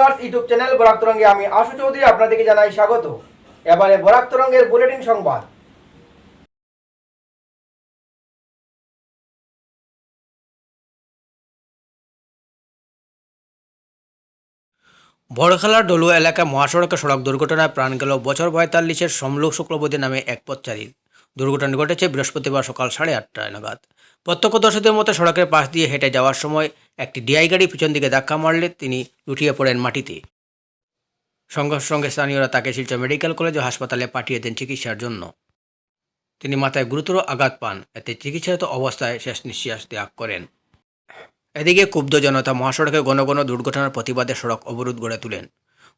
Viewers, YouTube channel আমি আশু চৌধুরী, আপনাদেরকে জানাই স্বাগত। এবারে বুলেটিন সংবাদ। বড়খেলার ডলুয়া এলাকায় মহাসড়কে সড়ক দুর্ঘটনায় প্রাণ গেল বছর পঁয়তাল্লিশের সমলোক শুক্লবতী নামে এক পথচারীর দুর্ঘটনা ঘটেছে বৃহস্পতিবার সকাল সাড়ে আটটায় নাগাদ। প্রত্যক্ষদর্শীদের মতো সড়কের পাশ দিয়ে হেঁটে যাওয়ার সময় একটি ডিআই গাড়ি পিছন দিকে ধাক্কা মারলে তিনি লুটিয়ে পড়েন মাটিতে। সঙ্গে সঙ্গে স্থানীয়রা তাকে শিলচর মেডিকেল কলেজ ও হাসপাতালে পাঠিয়ে দেন চিকিৎসার জন্য। তিনি মাথায় গুরুতর আঘাত পান, এতে চিকিৎসারত অবস্থায় শেষ নিঃশ্বাস ত্যাগ করেন। এদিকে ক্ষুব্ধ জনতা মহাসড়কে ঘন ঘন দুর্ঘটনার প্রতিবাদে সড়ক অবরোধ গড়ে তোলেন।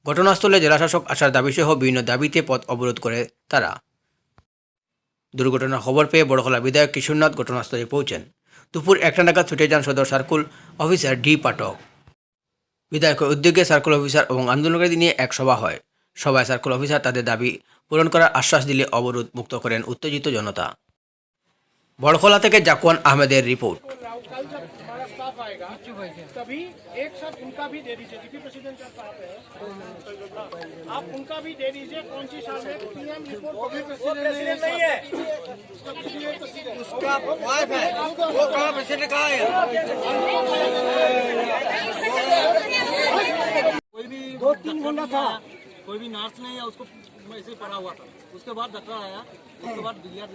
ঘটনাস্থলে জেলাশাসক আসার দাবিসহ বিভিন্ন দাবিতে পথ অবরোধ করে তারা। দুর্ঘটনার খবর পেয়ে বড়খলা বিধায়ক কিশোরনাথ ঘটনাস্থলে পৌঁছেন। দুপুর একটা নাগাদ ছুটে যান সদর সার্কুল অফিসার ডি পাঠক বিধায়কের উদ্যোগে সার্কুল অফিসার এবং আন্দোলনকারী নিয়ে এক সভা হয় সভায় সার্কুল অফিসার তাদের দাবি পূরণ করার আশ্বাস দিলে অবরোধ মুক্ত করেন উত্তেজিত জনতা বড়খলা থেকে জাকুয়ান আহমেদের রিপোর্ট कल जब हमारा स्टाफ आएगा तभी एक साथ उनका भी दे दीजिए डिप्टी प्रेसिडेंट साहब साहब है आप उनका भी दे दीजिए कौन सी साल में पीएम रिपोर्ट वो भी प्रेसिडेंट नहीं है उसका वाइफ है पैसे कहाँ है कोई भी दो तीन घंटा था। कोई भी नर्स नहीं है उसको ऐसे पड़ा हुआ था। उसके बाद डॉक्टर आया उसके बाद डिलीवर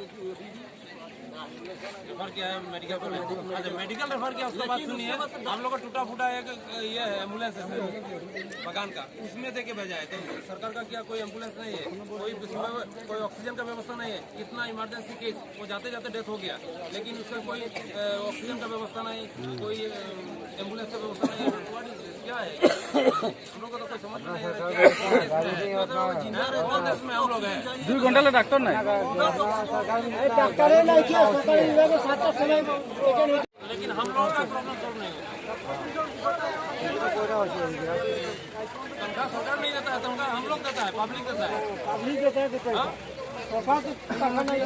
रेफर किया है मेडिकल कॉलेज अच्छा मेडिकल रेफर किया उसके बाद सुनिए। हम लोग का टूटा फूटा एक ये है एंबुलेंस है मकान का। उसमें दे के भेजा है तो सरकार का क्या कोई एंबुलेंस नहीं है? कोई कोई ऑक्सीजन का व्यवस्था नहीं है? इतना इमरजेंसी केस वो जाते जाते डेथ हो गया। लेकिन उसका कोई ऑक्सीजन का व्यवस्था नहीं कोई एंबुलेंस का व्यवस्था नहीं क्या है? हम लोग को तो कोई समझ नहीं है मतलब लोग हैं। दो डॉक्टर नहीं डॉक्टर नहीं কি সরকারি বিভাগে সাতটার সময় लेकिन हम लोगों का प्रॉब्लम सॉल्व नहीं होगा तनख्वाह सरकार नहीं देता है तनख्वाह हम लोग देता है पब्लिक देता है পাবলিক যেতে যেতে সরকার তো টাকা নাই